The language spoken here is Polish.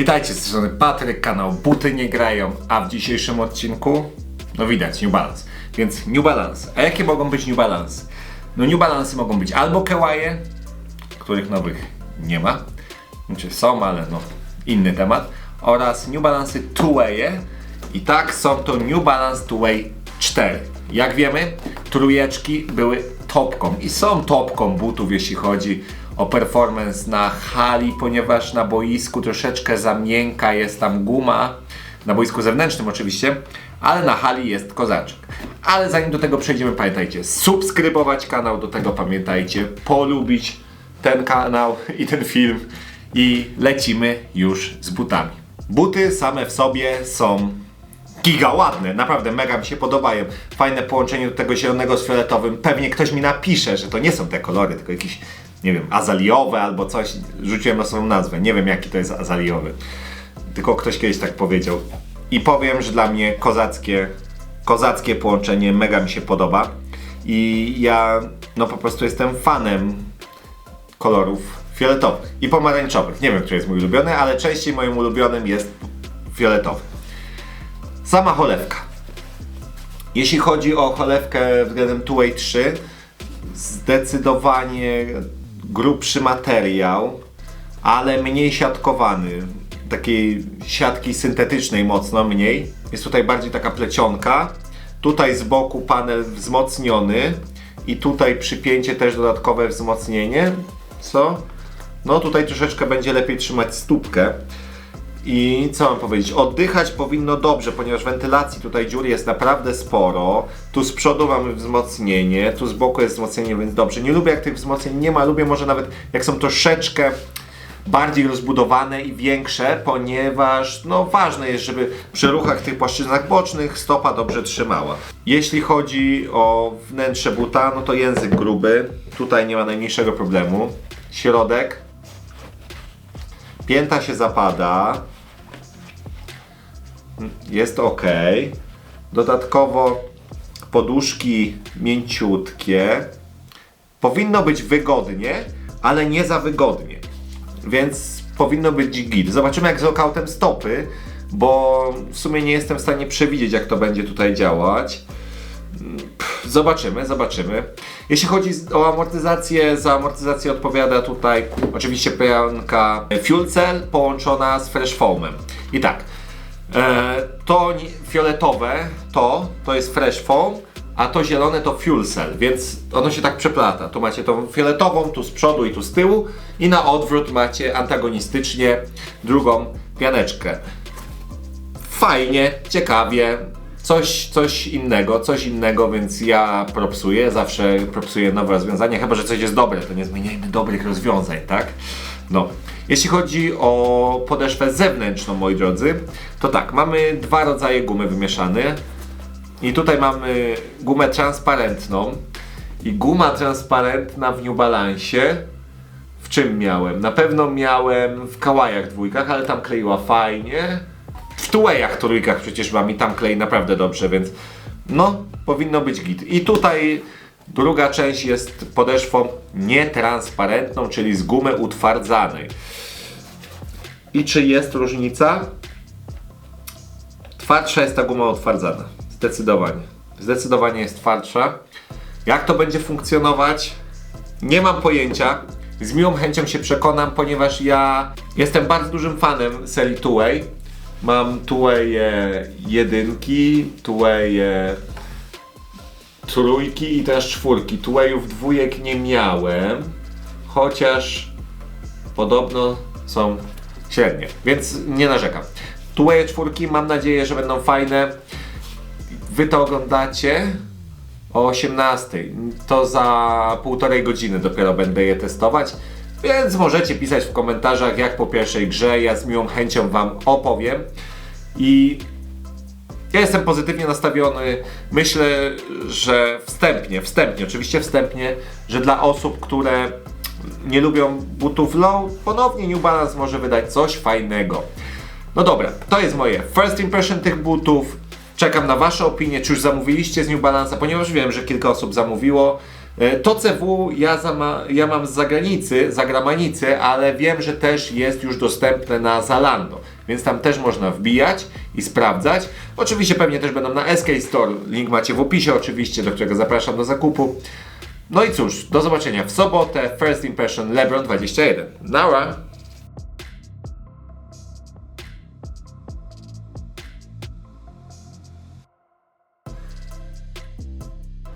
Witajcie z strony Patryk, kanał Buty nie grają, a w dzisiejszym odcinku, no widać, New Balance. Więc New Balance. A jakie mogą być New Balance? No New Balance mogą być albo Kewaje, których nowych nie ma, znaczy są, ale no inny temat, oraz New Balance Two-Waye i tak są to New Balance Two-Way 4. Jak wiemy, trójeczki były topką i są topką butów, jeśli chodzi o performance na hali, ponieważ na boisku troszeczkę za miękka jest tam guma, na boisku zewnętrznym oczywiście, ale na hali jest kozaczek. Ale zanim do tego przejdziemy, pamiętajcie, subskrybować kanał, do tego pamiętajcie, polubić ten kanał i ten film i lecimy już z butami. Buty same w sobie są giga ładne, naprawdę mega mi się podobają. Fajne połączenie do tego zielonego z fioletowym. Pewnie ktoś mi napisze, że to nie są te kolory, tylko jakieś, nie wiem, azaliowe albo coś. Rzuciłem swoją nazwę, nie wiem jaki to jest azaliowy. Tylko ktoś kiedyś tak powiedział. I powiem, że dla mnie kozackie, kozackie połączenie mega mi się podoba. I ja no po prostu jestem fanem kolorów fioletowych i pomarańczowych. Nie wiem, który jest mój ulubiony, ale częściej moim ulubionym jest fioletowy. Sama cholewka. Jeśli chodzi o cholewkę względem 2 3, zdecydowanie grubszy materiał, ale mniej siatkowany. Takiej siatki syntetycznej mocno mniej. Jest tutaj bardziej taka plecionka. Tutaj z boku panel wzmocniony i tutaj przypięcie też dodatkowe wzmocnienie. Co? No tutaj troszeczkę będzie lepiej trzymać stópkę. I co mam powiedzieć? Oddychać powinno dobrze, ponieważ wentylacji tutaj dziur jest naprawdę sporo. Tu z przodu mamy wzmocnienie, tu z boku jest wzmocnienie, więc dobrze. Nie lubię jak tych wzmocnień nie ma, lubię może nawet jak są troszeczkę bardziej rozbudowane i większe, ponieważ no ważne jest, żeby przy ruchach tych płaszczyznach bocznych stopa dobrze trzymała. Jeśli chodzi o wnętrze buta, no to język gruby, tutaj nie ma najmniejszego problemu. Środek, pięta się zapada, jest ok. Dodatkowo poduszki mięciutkie. Powinno być wygodnie, ale nie za wygodnie. Więc powinno być git. Zobaczymy jak z lokautem stopy, bo w sumie nie jestem w stanie przewidzieć jak to będzie tutaj działać. Zobaczymy, zobaczymy. Jeśli chodzi o amortyzację, za amortyzację odpowiada tutaj oczywiście pianka Fuel Cell połączona z Fresh Foamem. I tak, e, to fioletowe to, to jest Fresh Foam, a to zielone to Fuel Cell, więc ono się tak przeplata. Tu macie tą fioletową, tu z przodu i tu z tyłu i na odwrót macie antagonistycznie drugą pianeczkę fajnie, ciekawie, coś, coś innego, coś innego, więc ja propsuję, zawsze propsuję nowe rozwiązania, chyba że coś jest dobre, to nie zmieniajmy dobrych rozwiązań, tak? No. Jeśli chodzi o podeszwę zewnętrzną, moi drodzy, to tak, mamy dwa rodzaje gumy wymieszane. I tutaj mamy gumę transparentną. I guma transparentna w New Balance w czym miałem? Na pewno miałem w kałajach dwójkach, ale tam kleiła fajnie. W tułejach trójkach przecież mam i tam klei naprawdę dobrze, więc no, powinno być git. I tutaj druga część jest podeszwą nietransparentną, czyli z gumy utwardzanej. I czy jest różnica? Twardsza jest ta guma utwardzana. Zdecydowanie. Zdecydowanie jest twardsza. Jak to będzie funkcjonować? Nie mam pojęcia. Z miłą chęcią się przekonam, ponieważ ja jestem bardzo dużym fanem serii Two-Way. Mam Two-Waye jedynki, Two-Waye trójki i też czwórki. Two-Wayów dwójek nie miałem, chociaż podobno są średnie, więc nie narzekam. Two-Waye czwórki mam nadzieję, że będą fajne. Wy to oglądacie o 18. To za półtorej godziny dopiero będę je testować. Więc możecie pisać w komentarzach jak po pierwszej grze. Ja z miłą chęcią Wam opowiem. I ja jestem pozytywnie nastawiony. Myślę, że wstępnie, wstępnie, oczywiście wstępnie, że dla osób, które nie lubią butów low, ponownie New Balance może wydać coś fajnego. No dobra, to jest moje first impression tych butów. Czekam na Wasze opinie, czy już zamówiliście z New Balance'a, ponieważ wiem, że kilka osób zamówiło. E, To CW ja, zama, ja mam z zagranicy, z zagranicy, ale wiem, że też jest już dostępne na Zalando. więc tam też można wbijać i sprawdzać. Oczywiście pewnie też będą na SK Store, link macie w opisie oczywiście, do którego zapraszam do zakupu. No i cóż, do zobaczenia w sobotę, First Impression LeBron 21. Nara!